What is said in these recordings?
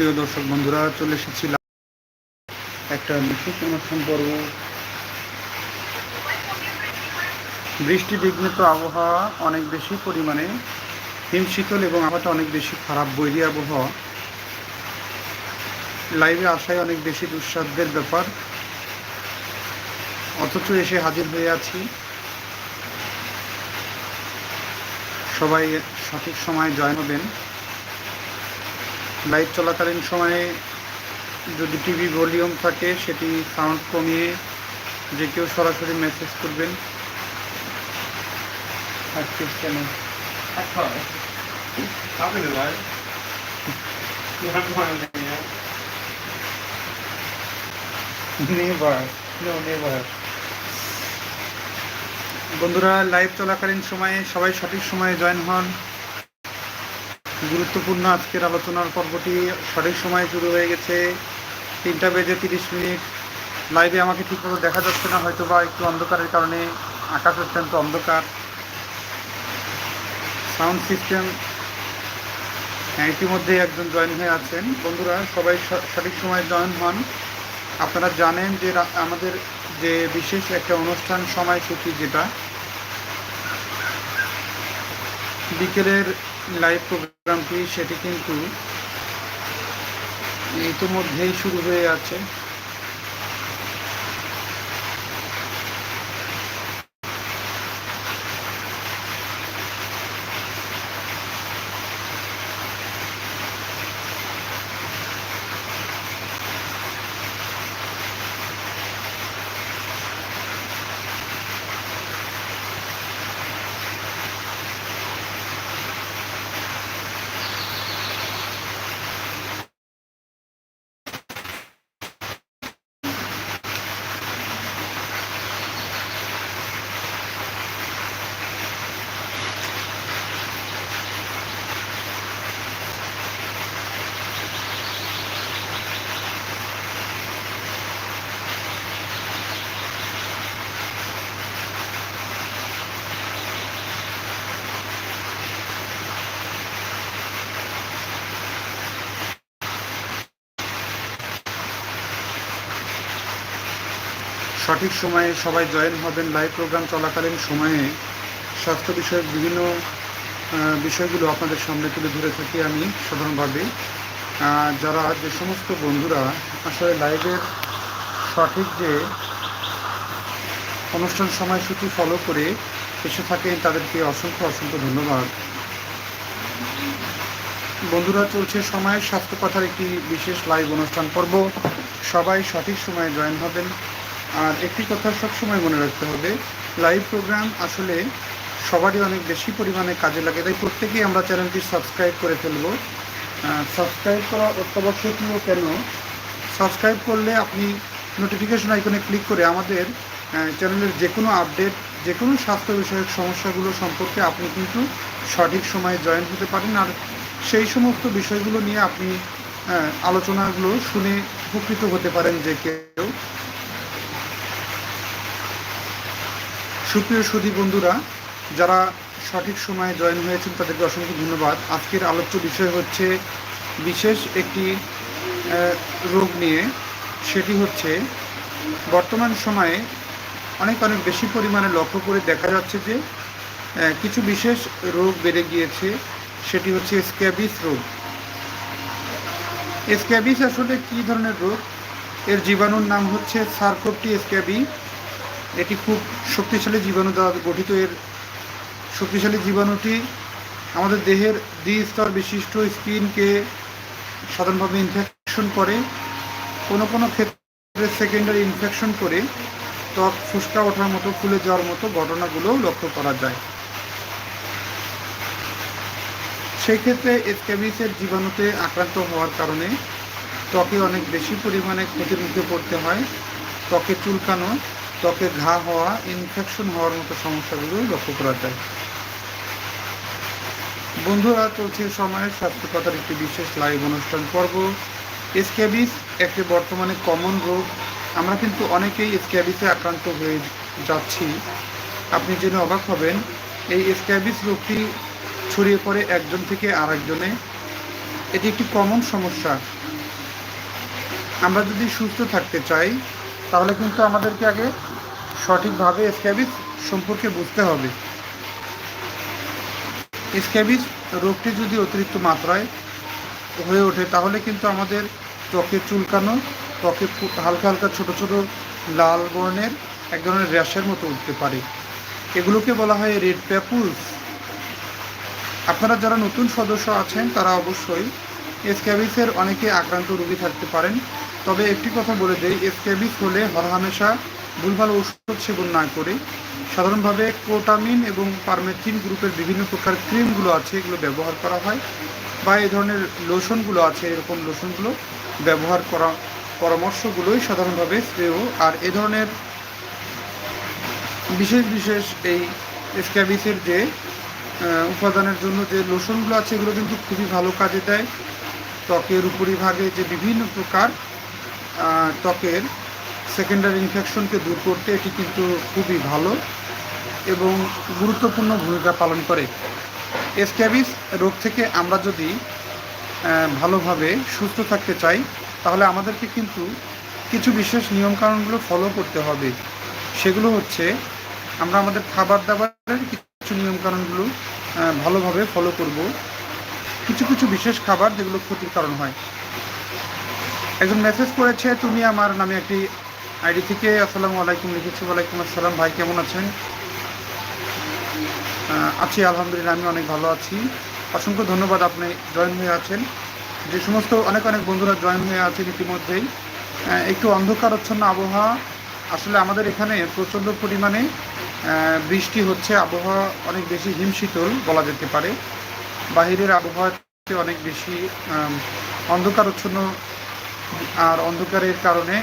প্রিয় দর্শক বন্ধুরা, চলে এসেছিলাম একটা বিশেষ অনুষ্ঠান পর্ব। বৃষ্টি, বিঘ্নিত আবহাওয়া অনেক বেশি পরিমাণে হিমশীতল এবং আবহাওয়াটা অনেক বেশি খারাপ বৈরী আবহাওয়া। লাইভে আসায় অনেক বেশি দুঃসাধ্যের ব্যাপার। অথচ এসে হাজির হয়ে আছি। সবাই সঠিক সময় জয়েন হবেন লাইভ চলাকালীন সময়ে যদি টিভি ভলিউম থাকে, সেটি সাউন্ড কমিয়ে যে কেউ সরাসরি মেসেজ করবেন। বন্ধুরা, লাইভ চলাকালীন সময়ে সবাই সঠিক সময়ে জয়েন হন। গুরুত্বপূর্ণ আজকের আলোচনার পর্বটি সঠিক সময়ে শুরু হয়ে গেছে। তিনটা বেজে তিরিশ মিনিট। লাইভে আমাকে ঠিকমতো দেখা যাচ্ছে না হয়তো বা একটু অন্ধকারের কারণে আকাশ অত্যন্ত অন্ধকার। সাউন্ড সিস্টেম হ্যাঁ ইতিমধ্যে একজন জয়েন হয়ে আছেন। বন্ধুরা, সবাই সঠিক সময়ে জয়েন হন। আপনারা জানেন যে আমাদের যে বিশেষ একটা অনুষ্ঠান সময়সূচি যেটা, বিকেলের লাইভ প্রোগ্রামটি সেটি কিন্তু ইতিমধ্যেই শুরু হয়ে আছে। সঠিক সময়ে সবাই জয়েন হবেন লাইভ প্রোগ্রাম চলাকালীন সময়ে স্বাস্থ্য বিষয়ক বিভিন্ন বিষয়গুলো আপনাদের সামনে তুলে ধরে থাকি আমি সাধারণভাবে। যারা যে সমস্ত বন্ধুরা আসলে লাইভের সঠিক যে অনুষ্ঠান সময়সূচি ফলো করে এসে থাকেন, তাদেরকে অসংখ্য অসংখ্য ধন্যবাদ। বন্ধুরা, চলছে সময়, স্বাস্থ্য কথার একটি বিশেষ লাইভ অনুষ্ঠান পর্ব। সবাই সঠিক সময়ে জয়েন হবেন। আর একটি কথা সবসময় মনে রাখতে হবে লাইভ প্রোগ্রাম আসলে সবারই অনেক বেশি পরিমাণে কাজে লাগে, তাই প্রত্যেকেই আমরা চ্যানেলটি সাবস্ক্রাইব করে ফেলব। সাবস্ক্রাইব করা অত্যাবশ্যকীয় কেন? সাবস্ক্রাইব করলে আপনি নোটিফিকেশন আইকনে ক্লিক করে আমাদের চ্যানেলের যে কোনো আপডেট যে কোনো স্বাস্থ্য বিষয়ক সমস্যাগুলো সম্পর্কে আপনি কিন্তু সঠিক সময়ে জয়েন হতে পারেন। আর সেই সমস্ত বিষয়গুলো নিয়ে আপনি আলোচনাগুলো শুনে উপকৃত হতে পারেন যে কেউ সুপ্রিয় সুধী বন্ধুরা, যারা সঠিক সময়ে জয়েন হয়েছেন তাদেরকে অসংখ্য ধন্যবাদ। আজকের আলোচ্য বিষয় হচ্ছে বিশেষ একটি রোগ নিয়ে। সেটি হচ্ছে বর্তমান সময়ে অনেক অনেক বেশি পরিমাণে লক্ষ্য করে দেখা যাচ্ছে যে কিছু বিশেষ রোগ বেড়ে গিয়েছে। সেটি হচ্ছে স্ক্যাবিস রোগ। স্ক্যাবিস আসলে কী ধরনের রোগ? এর জীবাণুর নাম হচ্ছে সার্কোপটি স্ক্যাবি। এটি খুব শক্তিশালী জীবাণু দ্বারা গঠিত। এর শক্তিশালী জীবাণুটি আমাদের দেহের দ্বিস্তর বিশিষ্ট স্কিনকে সাধারণভাবে ইনফেকশন করে। কোনো কোনো ক্ষেত্রে সেকেন্ডারি ইনফেকশন করে, ত্বক ফুসকা ওঠার মতো, ফুলে যাওয়ার মতো ঘটনাগুলো লক্ষ্য করা যায়। সেই ক্ষেত্রে স্ক্যাবিসের জীবাণুতে আক্রান্ত হওয়ার কারণে ত্বকে অনেক বেশি পরিমাণে ক্ষতির মুখে পড়তে হয়। ত্বকে চুলকানো ত্বকে ঘা হওয়া ইনফেকশন হওয়ার মতো সমস্যাগুলো লক্ষ্য করা যায়। বন্ধুরা চলছে সময়ের স্বাস্থ্যকতার একটি বিশেষ লাইভ অনুষ্ঠান পর্ব, স্ক্যাবিস, একটি বর্তমানে কমন রোগ। আমরা কিন্তু অনেকেই স্ক্যাবিসে আক্রান্ত হয়ে যাচ্ছি। আপনি জেনে অবাক হবেন, এই স্ক্যাবিস রোগটি ছড়িয়ে পড়ে একজন থেকে আরেকজনে। এটি একটি কমন সমস্যা। আমরা যদি সুস্থ থাকতে চাই, তাহলে কিন্তু আমাদেরকে আগে সঠিকভাবে স্ক্যাবিস সম্পর্কে বুঝতে হবে। স্ক্যাবিস রোগটি যদি অতিরিক্ত মাত্রায় হয়ে ওঠে, তাহলে কিন্তু আমাদের ত্বকে চুলকানো, ত্বকে হালকা হালকা ছোট ছোট লাল বর্ণের এক ধরনের র্যাশের মতো উঠতে পারে। এগুলোকে বলা হয় রেড প্যাপুলস। আপনারা যারা নতুন সদস্য আছেন, তারা অবশ্যই স্ক্যাবিসের অনেকে আক্রান্ত রোগী থাকতে পারেন। তবে একটি কথা বলে দেই স্ক্যাবিস হলে হরহামেশা ভুলভাল ওষুধ সেবন না করে সাধারণভাবে কোটামিন এবং পারমেথিন গ্রুপের বিভিন্ন প্রকার ক্রিমগুলো আছে, এগুলো ব্যবহার করা হয় বা এই ধরনের লোশনগুলো আছে, এরকম লোশনগুলো ব্যবহার করা পরামর্শগুলোই সাধারণভাবে শ্রেয় আর এ ধরনের বিশেষ বিশেষ এই স্ক্যাবিসের যে উপাদানের জন্য যে লোশনগুলো আছে, এগুলো কিন্তু খুবই ভালো কাজে দেয়। ত্বকের উপরিভাগে যে বিভিন্ন প্রকার ত্বকের সেকেন্ডারি ইনফেকশনকে দূর করতে এটি কিন্তু খুবই ভালো এবং গুরুত্বপূর্ণ ভূমিকা পালন করে। স্ক্যাবিস রোগ থেকে আমরা যদি ভালোভাবে সুস্থ থাকতে চাই, তাহলে আমাদেরকে কিন্তু কিছু বিশেষ নিয়মকানুনগুলো ফলো করতে হবে। সেগুলো হচ্ছে, আমরা আমাদের খাবার দাবারের কিছু নিয়মকানুনগুলো ভালোভাবে ফলো করব। কিছু কিছু বিশেষ খাবার যেগুলো ক্ষতির কারণ হয়। একজন মেসেজ করেছে, তুমি আমার নামে একটি আইডি থেকে আসসালামু আলাইকুম, লিখেছি, ওয়ালাইকুম আসসালাম। ভাই, কেমন আছেন? আছি, আলহামদুলিল্লাহ, আমি অনেক ভালো আছি। অসংখ্য ধন্যবাদ আপনি জয়েন হয়ে আছেন। যে সমস্ত অনেক অনেক বন্ধুরা জয়েন হয়ে আছেন ইতিমধ্যেই একটু অন্ধকারচ্ছন্ন আবহাওয়া। আসলে আমাদের এখানে প্রচণ্ড পরিমাণে বৃষ্টি হচ্ছে। আবহাওয়া অনেক বেশি হিমশীতল বলা যেতে পারে। বাহিরের আবহাওয়াতে অনেক বেশি অন্ধকারচ্ছন্ন আর অন্ধকারের কারণে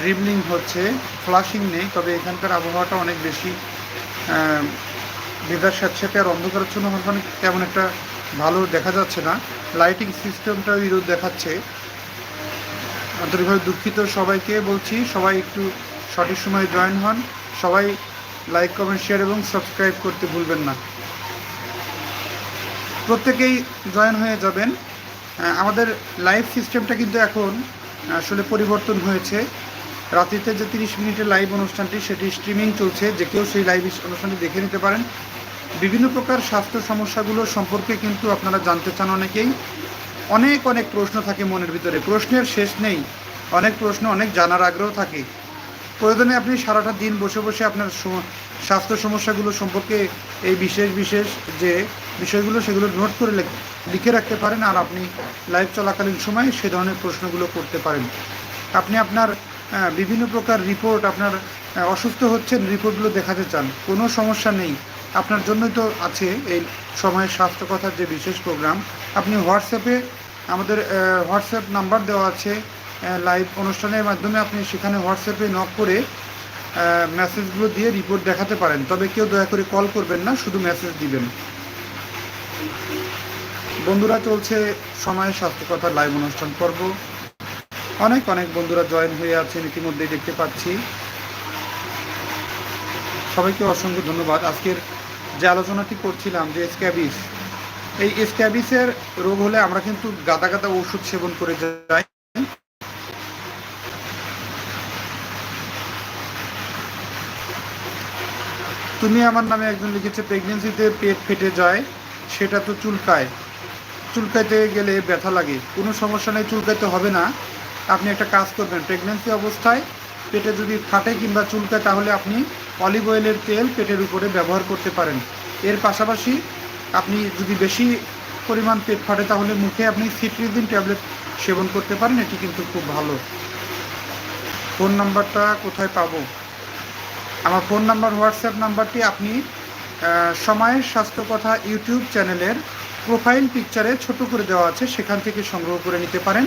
ড্রিবলিং হচ্ছে ফ্লাশিং নেই, তবে এখানকার আবহাওয়াটা অনেক বেশি ভেদার স্যাঁতস্যাঁতে আর অন্ধকারাচ্ছন্ন হওয়ার কারণে তেমন একটা ভালো দেখা যাচ্ছে না। লাইটিং সিস্টেমটাও বিরোধ দেখাচ্ছে। আন্তরিকভাবে দুঃখিত সবাইকে বলছি, সবাই একটু সঠিক সময়ে জয়েন হন। সবাই লাইক কমেন্ট শেয়ার এবং সাবস্ক্রাইব করতে ভুলবেন না। প্রত্যেকেই জয়েন হয়ে যাবেন। আমাদের লাইভ সিস্টেমটা কিন্তু এখন আসলে পরিবর্তন হয়েছে। রাত্রিতে যে তিরিশ মিনিটের লাইভ অনুষ্ঠানটি, সেটি স্ট্রিমিং চলছে। যে কেউ সেই লাইভ অনুষ্ঠানটি দেখে নিতে পারেন। বিভিন্ন প্রকার স্বাস্থ্য সমস্যাগুলো সম্পর্কে কিন্তু আপনারা জানতে চান অনেকেই। অনেক অনেক প্রশ্ন থাকে মনের ভিতরে। প্রশ্নের শেষ নেই। অনেক প্রশ্ন, অনেক জানার আগ্রহ থাকে। প্রয়োজনে আপনি সারাটা দিন বসে বসে আপনার স্বাস্থ্য সমস্যাগুলো সম্পর্কে এই বিশেষ বিশেষ যে বিষয়গুলো, সেগুলো নোট করে লিখে রাখতে পারেন। আর আপনি লাইভ চলাকালীন সময় সে ধরনের প্রশ্নগুলো করতে পারেন। আপনি আপনার বিভিন্ন প্রকার রিপোর্ট আপনার অসুস্থ হচ্ছেন রিপোর্টগুলো দেখাতে চান, কোনো সমস্যা নেই। আপনার জন্যই তো আছে এই সময়ের স্বাস্থ্য কথার যে বিশেষ প্রোগ্রাম আপনি হোয়াটসঅ্যাপে আমাদের হোয়াটসঅ্যাপ নাম্বার দেওয়া আছে লাইভ অনুষ্ঠানের মাধ্যমে আপনি সেখানে হোয়াটসঅ্যাপে নক করে মেসেজগুলো দিয়ে রিপোর্ট দেখাতে পারেন। তবে কেউ দয়া করে কল করবেন না, শুধু মেসেজ দিবেন। বন্ধুরা, চলছে সময়ের স্বাস্থ্য কথার লাইভ অনুষ্ঠান পর্ব। অনেক অনেক বন্ধুরা জয়েন হয়ে আছেন ইতিমধ্যেই দেখতে পাচ্ছি। সবাইকে অসংখ্য ধন্যবাদ। আজকের যে আলোচনাটি করছিলাম যে স্ক্যাবিস, এই স্ক্যাবিসের রোগ হলে আমরা কিন্তু গাদা গাদা ওষুধ সেবন করে যাই। তুমি আমার নামে একজন লিখেছে প্রেগনেন্সিতে পেট ফেটে যায়, সেটা তো চুলকায়। চুলকাইতে গেলে ব্যথা লাগে। কোনো সমস্যা নেই, চুলকাইতে হবে না। আপনি একটা কাজ করবেন প্রেগনেন্সি অবস্থায় পেটে যদি ফাটে কিংবা চুলকায়, তাহলে আপনি অলিভ অয়েলের তেল পেটের উপরে ব্যবহার করতে পারেন। এর পাশাপাশি আপনি যদি বেশি পরিমাণ পেট ফাটে, তাহলে মুখে আপনি সিট্রিজিন ট্যাবলেট সেবন করতে পারেন, এটি কিন্তু খুব ভালো। ফোন নাম্বারটা কোথায় পাবো? আমার ফোন নাম্বার, হোয়াটসঅ্যাপ নাম্বারটি আপনি সময়ের স্বাস্থ্য কথা ইউটিউব চ্যানেলের প্রোফাইল পিকচারে ছোট করে দেওয়া আছে, সেখান থেকে সংগ্রহ করে নিতে পারেন।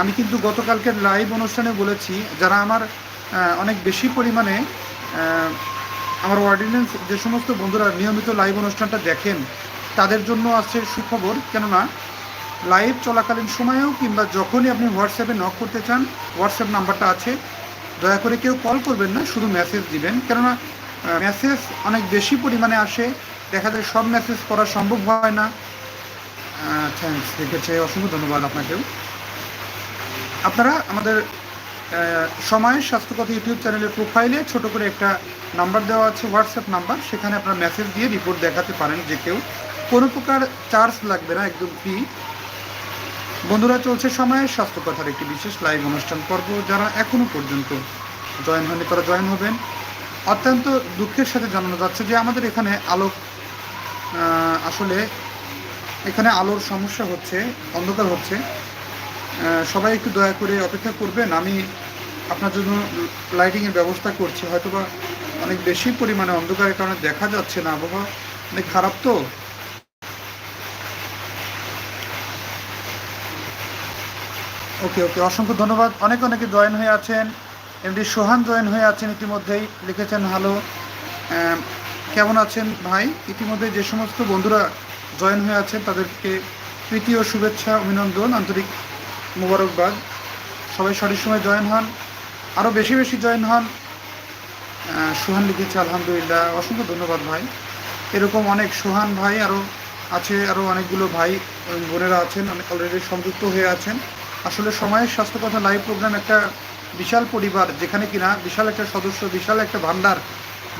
আমি কিন্তু গতকালকের লাইভ অনুষ্ঠানে বলেছি, যারা আমার অনেক বেশি পরিমাণে আমার অর্ডিন্যান্স যে সমস্ত বন্ধুরা নিয়মিত লাইভ অনুষ্ঠানটা দেখেন, তাদের জন্য আছে সুখবর। কেননা লাইভ চলাকালীন সময়েও কিংবা যখনই আপনি হোয়াটসঅ্যাপে নক করতে চান হোয়াটসঅ্যাপ নাম্বারটা আছে, দয়া করে কেউ কল করবেন না, শুধু মেসেজ দিবেন। কেননা মেসেজ অনেক বেশি পরিমাণে আসে, দেখা যায় সব মেসেজ করা সম্ভব হয় না। থ্যাংকস আছে অসংখ্য ধন্যবাদ আপনাকেও। আপনারা আমাদের সময় স্বাস্থ্যকথা ইউটিউব চ্যানেলের প্রোফাইলে ছোট করে একটা নাম্বার দেওয়া আছে হোয়াটসঅ্যাপ নাম্বার। সেখানে আপনারা মেসেজ দিয়ে রিপোর্ট দেখাতে পারেন যে কেউ কোনো প্রকার চার্জ লাগবে না, একদম ফ্রি বন্ধুরা, চলছে সময়ে। স্বাস্থ্যকথার একটি বিশেষ লাইভ অনুষ্ঠান পর্ব। যারা এখনও পর্যন্ত জয়েন হয়নি, তারা জয়েন হবেন। অত্যন্ত দুঃখের সাথে জানানো যাচ্ছে যে আমাদের এখানে আলোক আসলে এখানে আলোর সমস্যা হচ্ছে, অন্ধকার হচ্ছে। সবাই একটু দয়া করে অপেক্ষা করবেন। আমি আপনার জন্য লাইটিংয়ের ব্যবস্থা করছি। হয়তোবা অনেক বেশি পরিমাণে অন্ধকারের কারণে দেখা যাচ্ছে না। আবহাওয়া অনেক খারাপ তো। ওকে ওকে অসংখ্য ধন্যবাদ। অনেক অনেকে জয়েন হয়ে আছেন। এমডি সোহান জয়েন হয়ে আছেন ইতিমধ্যেই। লিখেছেন, হ্যালো কেমন আছেন ভাই? ইতিমধ্যে যে সমস্ত বন্ধুরা জয়েন হয়ে আছেন, তাদেরকে প্রীতি ও শুভেচ্ছা, অভিনন্দন, আন্তরিক মুবারকবাদ। সবাই সঠিক সময় জয়েন হন। আরও বেশি বেশি জয়েন হন। সোহান লিখেছে, আলহামদুলিল্লাহ। অসংখ্য ধন্যবাদ ভাই। এরকম অনেক সোহান ভাই আরও আছে আরও অনেকগুলো ভাই বোনেরা আছেন, অনেক অলরেডি সংযুক্ত হয়ে আছেন। আসলে সময়ের স্বাস্থ্য কথা লাইভ প্রোগ্রাম একটা বিশাল পরিবার, যেখানে কিনা বিশাল একটা সদস্য, বিশাল একটা ভান্ডার,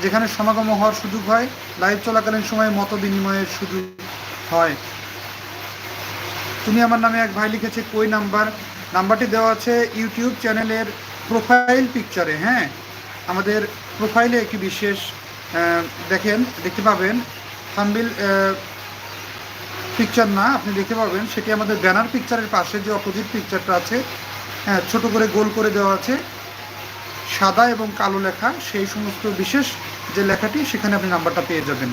যেখানে সমাগম হওয়ার সুযোগ হয় লাইভ চলাকালীন সময়ে মত বিনিময়ের সুযোগ হয়। তুমি আমার নামে এক ভাই লিখেছে কই নাম্বার? নাম্বারটি দেওয়া আছে ইউটিউব চ্যানেলের প্রোফাইল পিকচারে হ্যাঁ? আমাদের প্রোফাইলে একটি বিশেষ দেখেন, দেখতে পাবেন। থাম্বিল পিকচার না, আপনি দেখতে পাবেন। সেটি আমাদের ব্যানার পিকচারের পাশে যে অপোজিট পিকচারটা আছে হ্যাঁ ছোটো করে গোল করে দেওয়া আছে। সাদা এবং কালো লেখা, সেই সমস্ত বিশেষ যে লেখাটি, সেখানে আপনি নাম্বারটা পেয়ে যাবেন।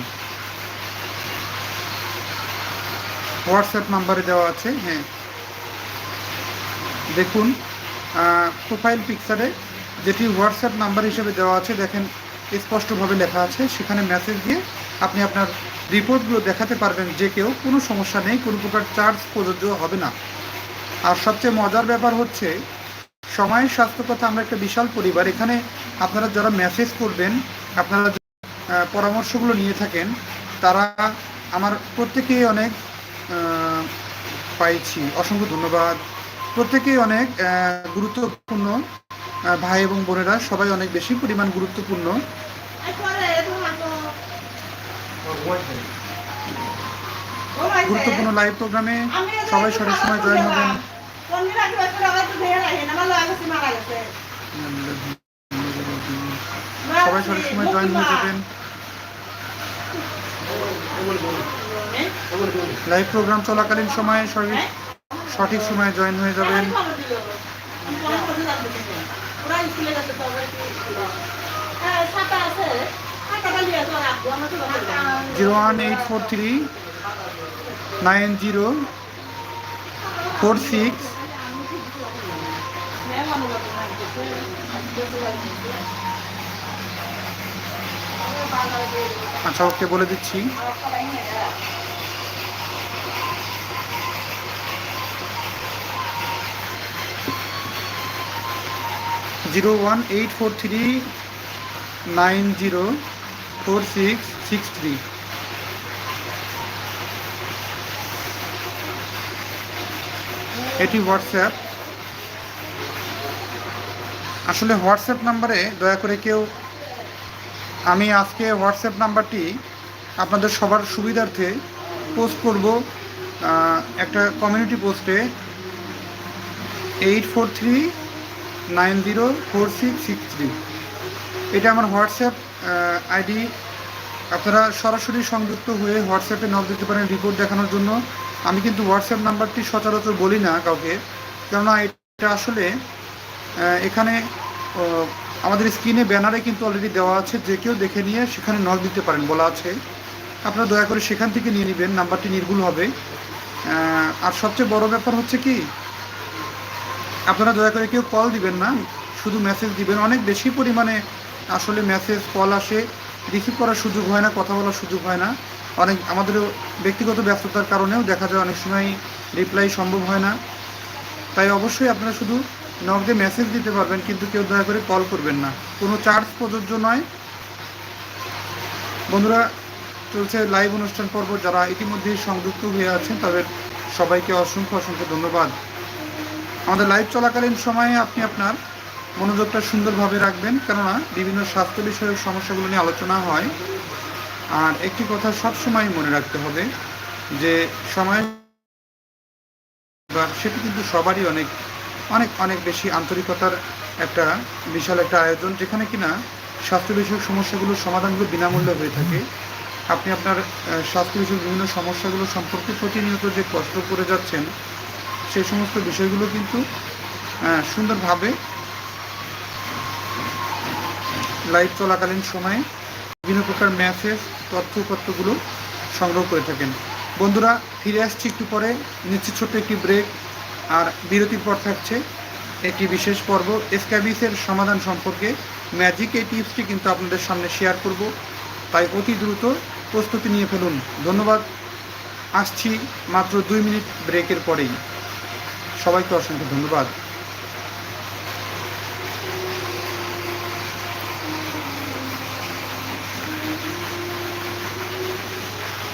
হোয়াটসঅ্যাপ নাম্বারে দেওয়া আছে হ্যাঁ। দেখুন প্রোফাইল পিকচারে যেটি হোয়াটসঅ্যাপ নাম্বার হিসেবে দেওয়া আছে, দেখেন, স্পষ্টভাবে লেখা আছে, সেখানে মেসেজ দিয়ে আপনি আপনার রিপোর্টগুলো দেখাতে পারবেন যে কেউ, কোনো সমস্যা নেই, কোনো প্রকার চার্জ প্রযোজ্য হবে না। আর সবচেয়ে মজার ব্যাপার হচ্ছে সময়ের স্বাস্থ্য কথা আমরা একটা বিশাল পরিবার, এখানে আপনারা যারা মেসেজ করবেন, আপনারা পরামর্শগুলো নিয়ে থাকেন, তারা আমার প্রত্যেকেই অনেক পাইছি। অসংখ্য ধন্যবাদ। প্রত্যেকেই অনেক গুরুত্বপূর্ণ ভাই এবং বোনেরা সবাই অনেক বেশি পরিমাণ গুরুত্বপূর্ণ। গুরুত্বপূর্ণ লাইভ প্রোগ্রামে সবাই সঠিক সময় জয়েন হবেন। সবাই সঠিক সময় জয়েন হয়ে যাবেন। লাইভ প্রোগ্রাম চলাকালীন সময়ে সঠিক সঠিক সময়ে জয়েন হয়ে যাবেন। Zero one eight four three nine zero four six. আচ্ছা ওকে বলে দিচ্ছি। Zero one eight four three nine zero four six six three. এটি হোয়াটসঅ্যাপ। আসলে হোয়াটসঅ্যাপ নাম্বারে দয়া করে কেউ আমি আজকে হোয়াটসঅ্যাপ নাম্বারটি আপনাদের সবার সুবিধার্থে পোস্ট করব একটা কমিউনিটি পোস্টে eight four three nine zero four six six three এটা আমার হোয়াটসঅ্যাপ আইডি আপনারা সরাসরি সংযুক্ত হয়ে হোয়াটসঅ্যাপে নক দিতে পারেন রিপোর্ট দেখানোর জন্য। আমি কিন্তু হোয়াটসঅ্যাপ নাম্বারটি সচরাচর বলি না কাউকে। কেননা এটা আসলে এখানে আমাদের স্ক্রিনে ব্যানারে কিন্তু অলরেডি দেওয়া আছে, যে কেউ দেখে নিয়ে সেখানে নক দিতে পারেন বলা আছে। আপনারা দয়া করে সেখান থেকে নিয়ে নেবেন, নাম্বারটি নির্ভুল হবে। আর সবচেয়ে বড় ব্যাপার হচ্ছে কি, আপনারা দয়া করে কেউ কল দিবেন না, শুধু মেসেজ দিবেন। অনেক বেশি পরিমাণে আসলে মেসেজ কল আসে। রিসিভ করার সুযোগ হয় না, কথা বলার সুযোগ হয় না। অনেক আমাদের ব্যক্তিগত ব্যস্ততার কারণেও দেখা যায় অনেক সময় রিপ্লাই সম্ভব হয় না। তাই অবশ্যই আপনারা শুধু নক দিয়ে মেসেজ দিতে পারবেন, কিন্তু কেউ দয়া করে কল করবেন না। কোনো চার্জ প্রযোজ্য নয়। বন্ধুরা, চলছে লাইভ অনুষ্ঠান পর্ব। যারা ইতিমধ্যেই সংযুক্ত হয়ে আছেন, তাদের সবাইকে অসংখ্য অসংখ্য ধন্যবাদ। আমাদের লাইভ চলাকালীন সময়ে আপনি আপনার মনোযোগটা সুন্দরভাবে রাখবেন, কেননা বিভিন্ন স্বাস্থ্য বিষয়ক সমস্যাগুলো নিয়ে আলোচনা হয়। আর একটি কথা সবসময় মনে রাখতে হবে যে, সময় সেটি কিন্তু সবারই অনেক অনেক অনেক বেশি আন্তরিকতার একটা বিশাল একটা আয়োজন যেখানে কিনা স্বাস্থ্য বিষয়ক সমস্যাগুলোর সমাধানগুলো বিনামূল্যে হয়ে থাকে। আপনি আপনার স্বাস্থ্য বিষয়ক বিভিন্ন সমস্যাগুলো সম্পর্কে প্রতিনিয়ত যে কষ্ট করে যাচ্ছেন, সেই সমস্ত বিষয়গুলো কিন্তু সুন্দরভাবে লাইভ চলাকালীন সময়ে বিভিন্ন প্রকার ম্যাসেজ তথ্যপত্রগুলো সংগ্রহ করে থাকেন। বন্ধুরা, ফিরে আসছি একটু পরে। নিচ্ছি ছোট্ট একটি ব্রেক আর বিরতির পর থাকছে একটি বিশেষ পর্ব। স্ক্যাবিসের সমাধান সম্পর্কে ম্যাজিক এই টিপসটি কিন্তু আপনাদের সামনে শেয়ার করব। তাই অতি দ্রুত প্রস্তুতি নিয়ে ফেলুন। ধন্যবাদ। আসছি মাত্র দুই মিনিট ব্রেকের পরেই। সবাইকে অসংখ্য ধন্যবাদ।